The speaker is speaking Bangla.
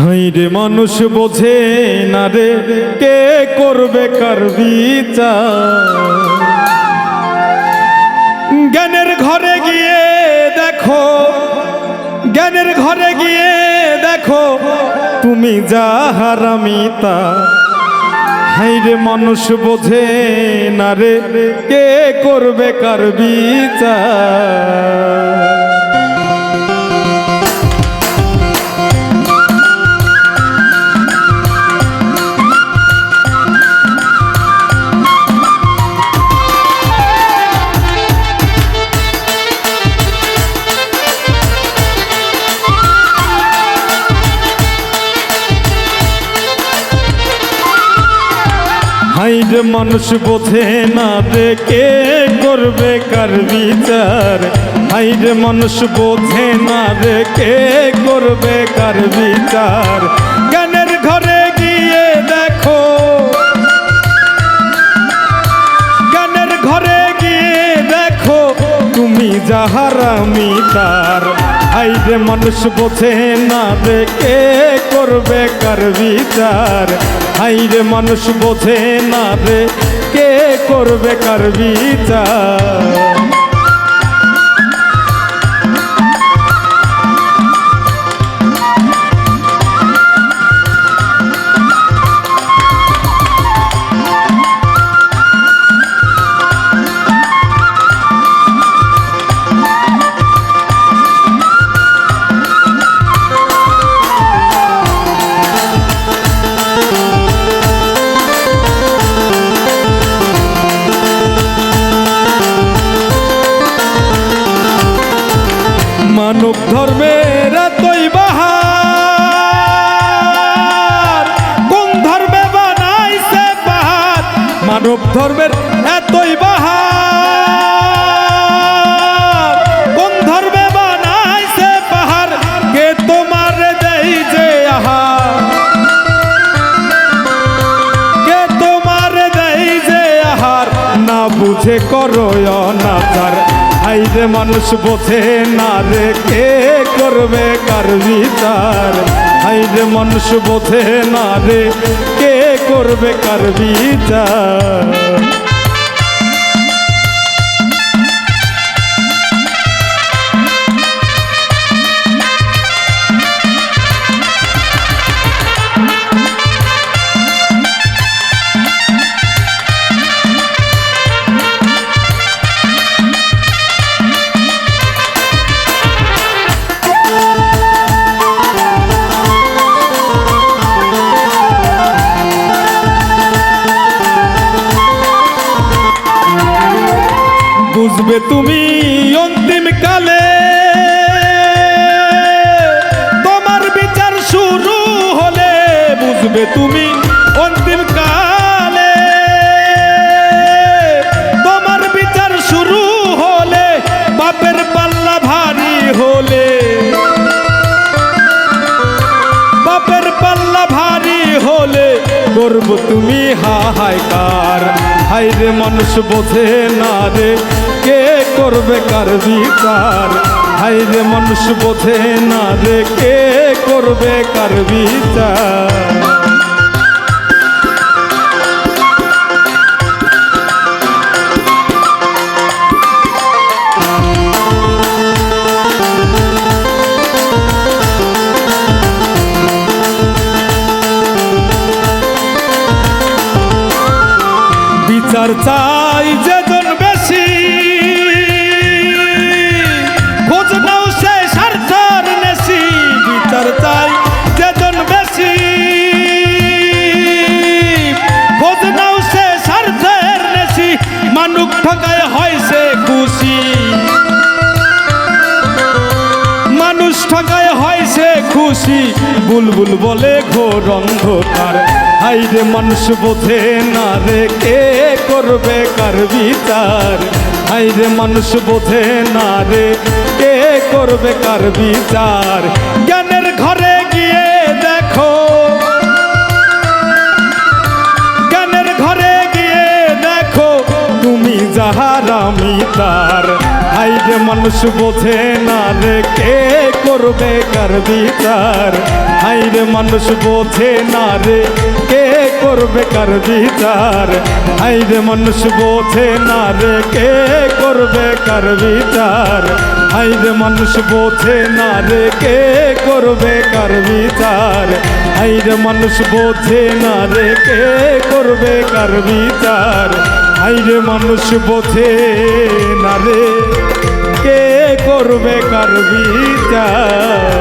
হাইরে মানুষ বোঝে না রে, কে করবে কার জ্ঞানের ঘরে গিয়ে দেখো, জ্ঞানের ঘরে গিয়ে দেখো, তুমি যা হারামিতা হাইরে মানুষ বোঝে না রে, কে করবে কার বিচার? হাইরে মানুষ বোঝে না কে করবে কার বিচার। হাইরে মানুষ বোঝে না কে করবে কার বিচার। জ্ঞানের ঘরে গিয়ে দেখো। জ্ঞানের ঘরে গিয়ে দেখো, তুমি যাহার আমি তার আইরে মানুষ বোঝে না কে করবে কার বিচার। আইরে মানুষ বোঝে না রে কে করবে কার বিচার। মানব ধর্মের এতই বাহার। কোন ধর্মে বানাইছে পাহাড় মানব ধর্মের এতই বাহার। কোন ধর্মে বানাইছে পাহাড় কে তোমার দেই যে আহার? কে তোমার দেই যে আহার? না বুঝে করো অনাচার। হাইরে মানুষ বোঝে না রে কে করবে কার বিচার? হাইরে মানুষ বোঝে না রে কে করবে কার বিচার? বুঝবে তুমি অন্তিম কালে। তোমার বিচার শুরু হলে বুঝবে তুমি অন্তিম কালে। তোমার বিচার শুরু হলে বাপের পাল্লা ভারী হলে। বাপের পাল্লা ভারী হলে করব তুমি হাহাই কার হাইরে মানুষ বোঝে না রে কে করবে কার বিচার? হাইরে মানুষ বোঝে না রে কে করবে কার বিচার? বিচার চাই যেজন ঠকায় হয় খুশি। মানুষ ঠকায় হয় খুশি। বুলবুল বলে ঘোর অন্ধকার হাইরে মানুষ বোঝে না রে কে করবে কার বিচার। হাইরে মানুষ বোঝে না রে কে করবে কার বিচার। জ্ঞানের ঘরে যাহার আমি তার। হাইরে মানুষ বোঝে না রে, কে করবে কার বিচার? হাই রে মানুষ বোঝে না রে, কে করবে কার বিচার? হাই রে মানুষ বোঝে না রে, কে করবে কার বিচার? হাই রে মানুষ বোঝে না রে, কে করবে কার বিচার? হাই রে মানুষ বোঝে না রে, কে করবে কার বিচার? হাই রে মানুষ বোঝে না রে কে করবে কার বিচার?